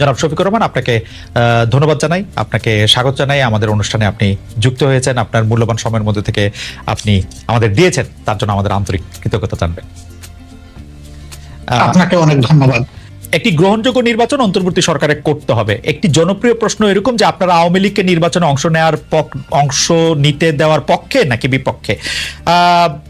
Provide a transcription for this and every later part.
জনাব শফিকুর রহমান আপনাকে ধন্যবাদ জানাই। আপনাকে স্বাগত জানাই। আমাদের অনুষ্ঠানে আপনি যুক্ত হয়েছেন। আপনার মূল্যবান সময়ের মধ্যে থেকে আপনি আমাদের দিয়েছেন। তার জন্য আমাদের আন্তরিক কৃতজ্ঞতা জানবেন। আপনাকে অনেক ধন্যবাদ। একটি গ্রহণযোগ্য নির্বাচন অন্তর্বর্তী সরকারে করতে হবে। একটি জনপ্রিয় প্রশ্ন এরকম যে আপনারা আওয়ামী লীগকে নির্বাচনে অংশ নেওয়ার অংশ নিতে দেওয়ার পক্ষে নাকি বিপক্ষে? আহ,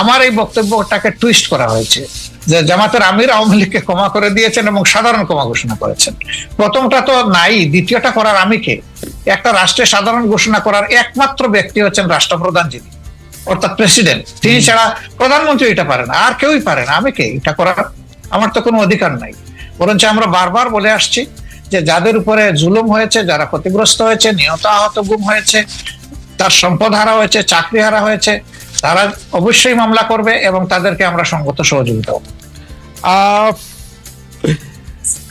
আমার এই বক্তব্যটাকে টুইস্ট করা হয়েছে যে জামাতের আমির আওয়ামী লীগকে ক্ষমা করে দিয়েছেন এবং সাধারণ ক্ষমা ঘোষণা করেছেন। প্রথমটা তো নাই দ্বিতীয়টা করার আমি কে? একটা রাষ্ট্রে সাধারণ ঘোষণা করার একমাত্র ব্যক্তি হচ্ছেন রাষ্ট্রপ্রধান যিনি অর্থাৎ প্রেসিডেন্ট তিনি ছাড়া প্রধানমন্ত্রী এটা পারে না আর কেউই পারে না। আমি কে? এটা করার আমার তো কোনো অধিকার নাই। বরঞ্চ আমরা বারবার বলে আসছি যে যাদের উপরে জুলুম হয়েছে যারা ক্ষতিগ্রস্ত হয়েছে নিহত আহত গুম হয়েছে তার সম্পদ হারা হয়েছে চাকরি হারা হয়েছে তারা অবশ্যই মামলা করবে এবং তাদেরকে আমরা সঙ্গত সহযোগিতা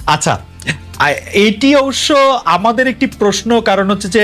আচ্ছা এটি অবশ্য আমাদের একটি প্রশ্ন, কারণ হচ্ছে যে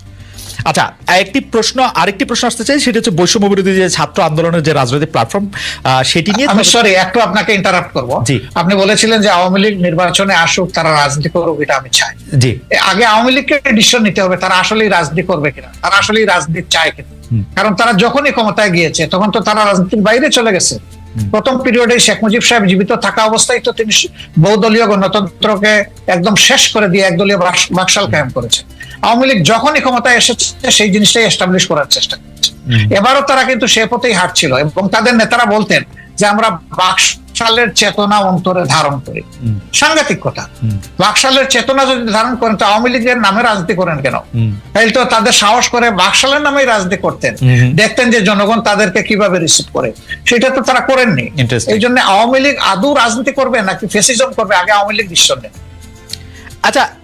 আচ্ছা একটি প্রশ্ন আরেকটি প্রশ্ন আসতে চাই সেটা হচ্ছে বৈষম্য বিরোধী যে ছাত্র আন্দোলনের যে রাজনৈতিক প্ল্যাটফর্ম সেটি নিয়ে আমি সরি একটু আপনাকে ইন্টারাপ্ট করব। আপনি বলেছিলেন যে আওয়ামী লীগ নির্বাচনে আসুক তারা রাজনীতি করুক এটা আমি চাই। জি। আগে আওয়ামী লীগকে ডিসিশন নিতে হবে তারা আসলেই রাজনীতি করবে কিনা তারা আসলেই রাজনীতি চায় কিনা। কারণ তারা যখনই ক্ষমতায় গিয়েছে তখন তো তারা রাজনীতির বাইরে চলে গেছে। প্রথম পিরিয়ডে শেখ মুজিব সাহেব জীবিত থাকা অবস্থায় তো তিনি বহুদলীয় গণতন্ত্রকে একদম শেষ করে দিয়ে একদলীয় বাক- বাকশাল কায়েম করেছে আওয়ামী লীগ যখনই ক্ষমতায় এসেছে সেই জিনিসটাই এস্টাবলিশ করার চেষ্টা করছে। এবারও তারা কিন্তু সে পথেই হাঁটছিল এবং তাদের নেতারা বলতেন যে আমরা বাকশালের চেতনা অন্তরে ধারণ করি। সাংঘাতিক কথা। বাকশালের চেতনা যদি ধারণ করেন তো আওয়ামী লীগের নামে রাজনীতি করেন কেন? তাইলে তো তাদের সাহস করে বাকশালের নামেই রাজনীতি করতেন। দেখতেন যে জনগণ তাদেরকে কীভাবে রিসিভ করে। সেটা তো তারা করেননি। এই জন্য আওয়ামী লীগ আদৌ রাজনীতি করবে নাকি ফেসিজম করবে? আগে আওয়ামী লীগ নেন আচ্ছা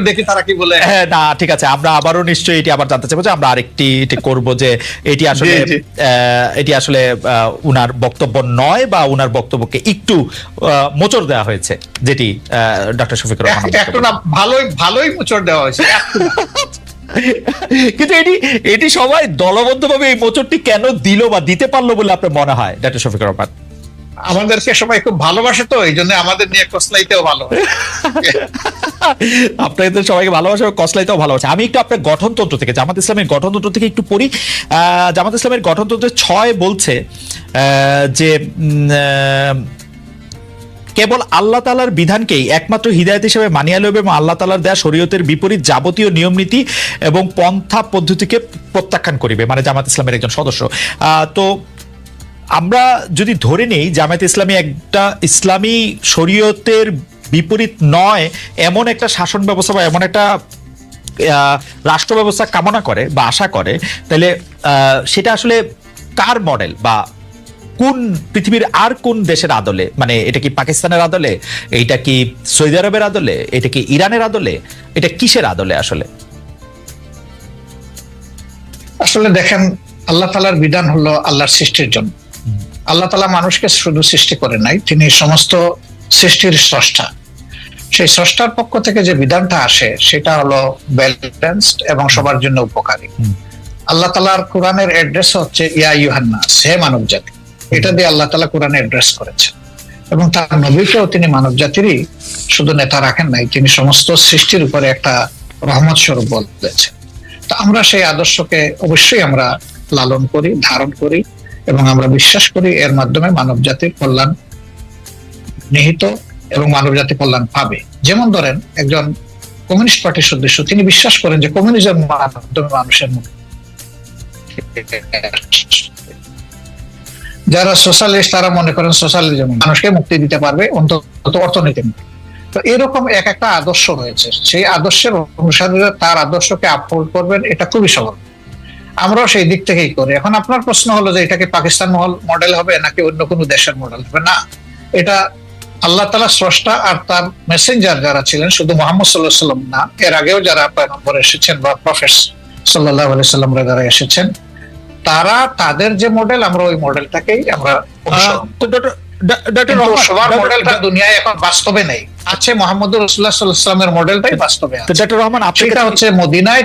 দেখি তারা কি বলে। হ্যাঁ না ঠিক আছে আমরা আবারও নিশ্চয়ই এটি আবার জানতে চাইব যে আমরা আরেকটি এটি করব যে এটি আসলে এটি আসলে উনার বক্তব্য নয় বা উনার বক্তব্যকে একটু মোচড় দেওয়া হয়েছে যেটি ডক্টর শফিকুর রহমান এক- একটু না ভালোই ভালোই মুচড় দেওয়া হয়েছে। কিন্তু এটি এটি সবাই দলবদ্ধভাবে এই মোচড়টি কেন দিল বা দিতে পারল বলে আপনার মনে হয় ডক্টর শফিকুর রহমান? আমাদেরকে সবাই খুব ভালোবাসে তো, এই জন্য আমাদের নিয়ে কসলাইতেও ভালো আপনাদের সবাইকে ভালোবাসা, কসলাইতেও ভালোবাসে আমি একটু আপনার গঠনতন্ত্র থেকে, জামাত ইসলামের গঠনতন্ত্র থেকে একটু পড়ি। জামাত ইসলামের গঠনতন্ত্রের ছয় বলছে যে কেবল আল্লাহ তালার বিধানকেই একমাত্র হিদায়ত হিসেবে মানিয়া লইবে এবং আল্লাহ তালার দেয়া শরীয়তের বিপরীত যাবতীয় নিয়ম নীতি এবং পন্থা পদ্ধতিকে প্রত্যাখ্যান করিবে মানে জামাত ইসলামের একজন সদস্য। তো আমরা যদি ধরে নেই জামায়াত ইসলামী একটা ইসলামী শরীয়তের বিপরীত নয়, এমন একটা শাসন ব্যবস্থা বা এমন একটা রাষ্ট্র ব্যবস্থা কামনা করে বা আশা করে, তাহলে সেটা আসলে কার মডেল বা কোন পৃথিবীর আর কোন দেশের আদলে মানে এটা কি পাকিস্তানের আদলে এইটা কি সৌদি আরবের আদলে, এটা কি ইরানের আদলে, এটা কিসের আদলে আসলে? আসলে দেখেন, আল্লাহ তালার বিধান হলো আল্লাহর সৃষ্টির জন্য। আল্লাহ তালা মানুষকে শুধু সৃষ্টি করে নাই তিনি সমস্ত সৃষ্টির স্রষ্টা। সেই স্রষ্টার পক্ষ থেকে যে বিধানটা আসে সেটা হলো ব্যালেন্সড এবং সবার জন্য উপকারী। আল্লাহ তালার কোরআনের অ্যাড্রেস হচ্ছে ইয়া ইউহান্নাস হে মানব জাতি এটা দিয়ে আল্লাহ তালা কোরআনে অ্যাড্রেস করেছেন। এবং তার নবীকেও তিনি মানব জাতিরই শুধু নেতা রাখেন নাই তিনি সমস্ত সৃষ্টির উপরে একটা রহমত স্বরূপ বলেছেন। তো আমরা সেই আদর্শকে অবশ্যই আমরা লালন করি ধারণ করি। এবং আমরা বিশ্বাস করি এর মাধ্যমে মানব জাতির কল্যাণ নিহিত এবং মানব জাতি কল্যাণ পাবে। যেমন ধরেন, একজন কমিউনিস্ট পার্টির সদস্য, তিনি বিশ্বাস করেন যে কমিউনিজম মাধ্যমে মানুষের যারা সোশ্যালিস্ট, তারা মনে করেন সোশ্যালিজম মানুষকে মুক্তি দিতে পারবে, অন্তত অর্থনীতি। তো এরকম এক একটা আদর্শ রয়েছে। সেই আদর্শের অনুসারে তার আদর্শকে আপহোল্ড করবেন, এটা খুবই সহজ আমরাও সেই দিক থেকেই করি। এখন আপনার প্রশ্ন হলো যে এটা কি পাকিস্তান মডেল হবে নাকি অন্য কোনো দেশের মডেল হবে? না। এটা আল্লাহ তালা স্রষ্টা আর তার মেসেঞ্জার যারা ছিলেন শুধু মোহাম্মদ সাল্লাহ সাল্লাম না এর আগেও যারা নম্বর এসেছেন বা প্রফেস সাল্লাহ আলি সাল্লামরা যারা এসেছেন তারা তাদের যে মডেল আমরা ওই মডেলটাকেই আমরা সবার মডেলটা দুনিয়ায় এখন বাস্তবে নেই। আছে মোহাম্মদ রসুল্লাহ সাল্লাহ সাল্লামের মডেলটাই বাস্তবে তো আছে। ডক্টর রহমান আপনি সেটা হচ্ছে মদিনায়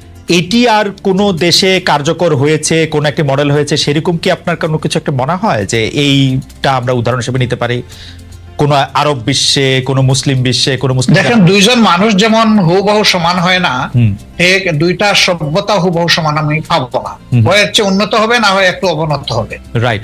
এটি আর কোনো দেশে কার্যকর হয়েছে কোন একটি মডেল হয়েছে সেরকম কি আপনার কোনো কিছু একটা মনে হয় যে এইটা আমরা উদাহরণ হিসেবে নিতে পারি? কোন আরব বিশ্বে কোন মুসলিম বিশ্বে কোন মুসলিম দেখেন দুইজন মানুষ যেমন হুবহু সমান হয় না এক দুইটা সভ্যতা হুবহু সমান আমি পাবো না। হয় হচ্ছে উন্নত হবে না হয় একটু অবনত হবে। রাইট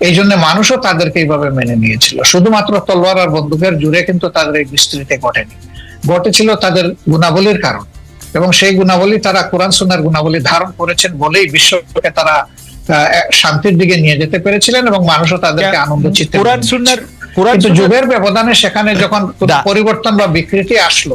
এই জন্য মানুষও তাদেরকে এইভাবে মেনে নিয়েছিল। শুধুমাত্র তলোয়ার আর বন্দুকের জুড়ে কিন্তু তাদের এই বিস্তৃতি ঘটেনি। ঘটেছিল তাদের গুণাবলীর কারণ এবং সেই গুণাবলী তারা কোরআন সুনার গুণাবলী ধারণ করেছেন বলেই বিশ্বকে তারা আহ, শান্তির দিকে নিয়ে যেতে পেরেছিলেন এবং মানুষও তাদেরকে আনন্দ চিত্তে কোরআন সুন্নার কোরআন কিন্তু যুগের ব্যবধানে সেখানে যখন পরিবর্তন বা বিকৃতি আসলো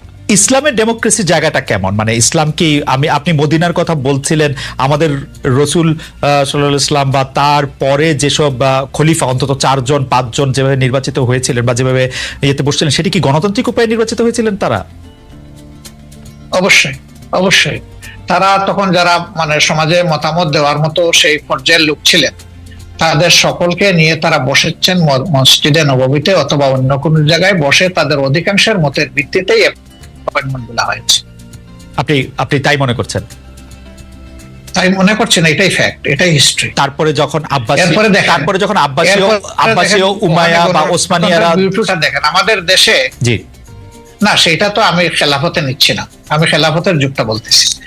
ইসলামের ডেমোক্রেসি জায়গাটা কেমন? মানে ইসলাম কি আমি, আপনি মদিনার কথা বলছিলেন, আমাদের রসুল সাল্লাহ ইসলাম বা তার পরে যেসব খলিফা, অন্তত চারজন, পাঁচজন যেভাবে নির্বাচিত হয়েছিলেন বা যেভাবে ইয়েতে বসছিলেন, সেটি কি গণতান্ত্রিক উপায়ে নির্বাচিত হয়েছিলেন তারা? অবশ্যই অবশ্যই। তারা তখন যারা মানে সমাজে মতামত দেওয়ার মতো সেই পর্যায়ের লোক ছিলেন, তাদের সকলকে নিয়ে তারা বসেছেন মসজিদে নবমীতে অথবা অন্য কোনো জায়গায় বসে তাদের অধিকাংশের মতের ভিত্তিতেই অ্যাপয়েন্টমেন্টগুলা হয়েছে আপনি আপনি তাই মনে করছেন? তাই মনে করছেন এটাই ফ্যাক্ট এটাই হিস্ট্রি তারপরে যখন আব্বাসী তারপরে যখন আব্বাসীয় আব্বাসীয় উমায়া বা ওসমানিয়ারা দেখেন আমাদের দেশে জি। না সেটা তো আমি খেলাফতে নিচ্ছি না। আমি খেলাফতের যুগটা বলতেছি।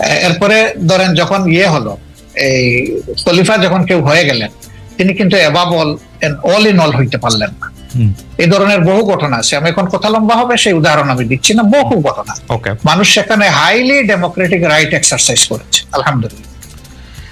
এরপরে ধরেন যখন ইয়ে হলো এই খলিফা যখন কেউ হয়ে গেলেন তিনি কিন্তু এভাব অল অল ইন অল হইতে পারলেন না। এই ধরনের বহু ঘটনা আছে। আমি এখন কথা লম্বা হবে সেই উদাহরণ আমি দিচ্ছি না। বহু ঘটনা। ওকে মানুষ সেখানে হাইলি ডেমোক্রেটিক রাইট এক্সারসাইজ করেছে আলহামদুলিল্লাহ।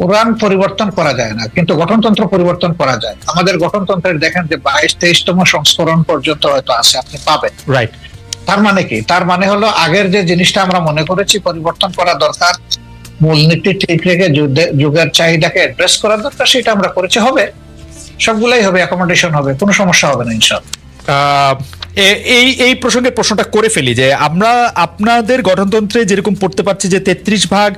কোরআন পরিবর্তন করা যায় না কিন্তু গঠনতন্ত্র পরিবর্তন করা যায়। আমাদের গঠনতন্ত্রের দেখেন যে বাইশ তেইশতম সংস্করণ পর্যন্ত হয়তো আছে আপনি পাবেন। রাইট তার মানে কি? তার মানে হলো আগের যে জিনিসটা আমরা মনে করেছি পরিবর্তন করা দরকার মূলনীতি ঠিক রেখে যুদ্ধে- যুগের চাহিদাকে অ্যাড্রেস করা দরকার সেটা আমরা করেছি হবে। সবগুলাই হবে অ্যাকোমোডেশন হবে কোনো সমস্যা হবে না ইনশাল্লাহ এই এই প্রসঙ্গে প্রশ্নটা করে ফেলি যে আমরা, আপনাদের গঠনতন্ত্রে যেরকম পড়তে পারছি যে তেত্রিশ ভাগ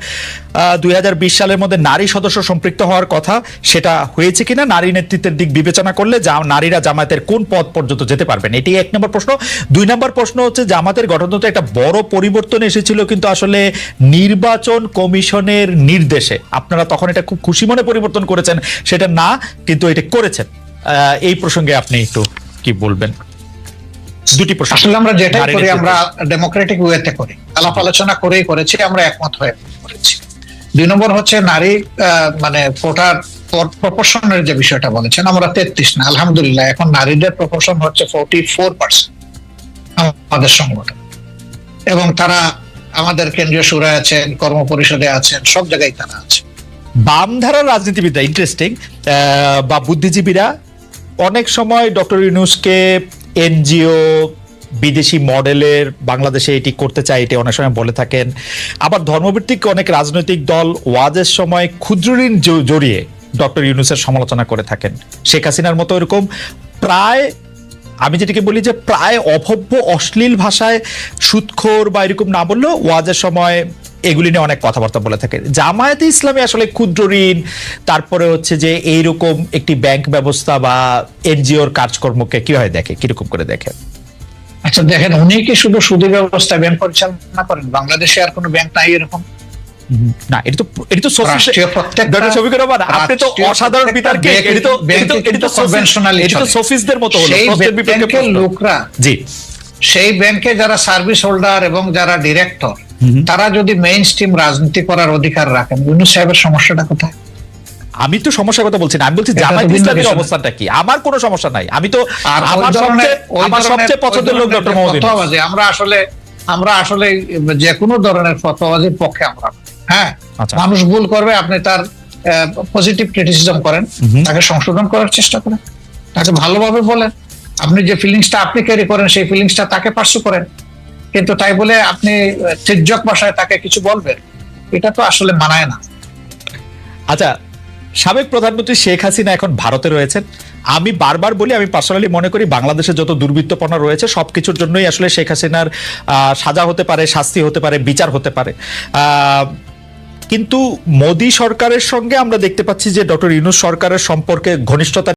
দুই হাজার বিশ সালের মধ্যে নারী সদস্য সম্পৃক্ত হওয়ার কথা, সেটা হয়েছে কিনা, নারী নেতৃত্বের দিক বিবেচনা করলে যা- নারীরা জামায়াতের কোন পদ পর্যন্ত যেতে পারবেন? এটি এক নম্বর প্রশ্ন। দুই নম্বর প্রশ্ন হচ্ছে, জামাতের গঠনতন্ত্রে একটা বড় পরিবর্তন এসেছিল কিন্তু আসলে নির্বাচন কমিশনের নির্দেশে। আপনারা তখন এটা খুব খুশি মনে পরিবর্তন করেছেন, সেটা না, কিন্তু এটা করেছেন। এই প্রসঙ্গে আপনি একটু কি বলবেন? দুটি প্রশ্ন। আসলে আমরা যেটাই করি আমরা ডেমোক্রেটিক ওয়েতে করি। আলাপ আলোচনা করেই করেছি আমরা একমত হয়ে করেছি। দুই নম্বর হচ্ছে নারী মানে কোটার প্রপোর্শনের যে বিষয়টা বলেছেন আমরা তেত্রিশ না আলহামদুলিল্লাহ এখন নারীদের প্রপোর্শন হচ্ছে ফোর্টি ফোর পার্সেন্ট আমাদের সংগঠন। এবং তারা আমাদের কেন্দ্রীয় সুরায় আছেন কর্ম পরিষদে আছেন সব জায়গায় তারা আছে। বামধারার রাজনীতিবিদরা ইন্টারেস্টিং বা বুদ্ধিজীবীরা অনেক সময় ডক্টর ইউনুসকে এনজিও, বিদেশি মডেলের, বাংলাদেশে এটি করতে চায়, এটি অনেক সময় বলে থাকেন। আবার ধর্মভিত্তিক অনেক রাজনৈতিক দল ওয়াজের সময় ক্ষুদ্র ঋণ জড়িয়ে ডক্টর ইউনুসের সমালোচনা করে থাকেন। শেখ হাসিনার মতো এরকম প্রায়, আমি যেটাকে বলি যে প্রায় অভব্য, অশ্লীল ভাষায় সুৎখোর বা এরকম না বললেও ওয়াজের সময় এগুলি নিয়ে অনেক কথাবার্তা বলে থাকে। জামায়াতে ইসলামী আসলে ক্ষুদ্র ঋণ তারপরে হচ্ছে যে এইরকম একটি ব্যাংক ব্যবস্থা বা এনজিওর কাজকর্মকে কীভাবে দেখে? কীরকম করে দেখে? আচ্ছা দেখেন উনি কি শুধু সুদী ব্যবস্থা ব্যাংক পরিচালনা করেন বাংলাদেশে আর কোনো ব্যাংক নাই এরকম? না এটা তো এটা তো আপনি তো অসাধারণ বিতর্কে এটা তো এটা তো ব্যাংকে এটা তো কিন্তু সফিস- conventionally এটা তো চলে। সফিসদের মতো হলো লোকরা জি। সেই ব্যাংকে যারা সার্ভিস হোল্ডার এবং যারা ডিরেক্টর তারা যদি মেইন স্ট্রিম রাজনীতি করার অধিকার রাখেন ইউনুস সাহেবের সমস্যাটা কোথায়? আমি তো সমস্যার কথা বলছি না। আমি বলছি এটা তো জামায়াত ইসলামের। অবস্থানটা কি? আমার কোনো সমস্যা নাই। আমি তো আমার ধরনের সবচেয়ে আমার সবচেয়ে পছন্দের লোক ডক্টর মোহাম্মদ। আমরা আসলে আমরা আসলে যে কোনো ধরনের ফতোয়াবাজির পক্ষে আমরা। হ্যাঁ? আচ্ছা। মানুষ ভুল করবে আপনি তার পজিটিভ ক্রিটিসিজম করেন তাকে সংশোধন করার চেষ্টা করেন। তাকে ভালোভাবে বলেন। আপনি যে ফিলিংসটা আপনি ক্যারি করেন সেই ফিলিংসটা তাকে পার্সু করেন। কিন্তু তাই বলে আপনি তির্যক ভাষায় তাকে কিছু বলবেন, এটা তো আসলে মানায় না। আচ্ছা সাবেক প্রধানমন্ত্রী শেখ হাসিনা এখন ভারতে রয়েছেন। আমি বারবার বলি, আমি পার্সোনালি মনে করি বাংলাদেশে যত দুর্বৃত্তপনা রয়েছে সব কিছুর জন্যই আসলে শেখ হাসিনার সাজা হতে পারে, শাস্তি হতে পারে, বিচার হতে পারে। কিন্তু মোদী সরকারের সঙ্গে আমরা দেখতে পাচ্ছি যে ডক্টর ইউনুস সরকারের সম্পর্কে ঘনিষ্ঠতা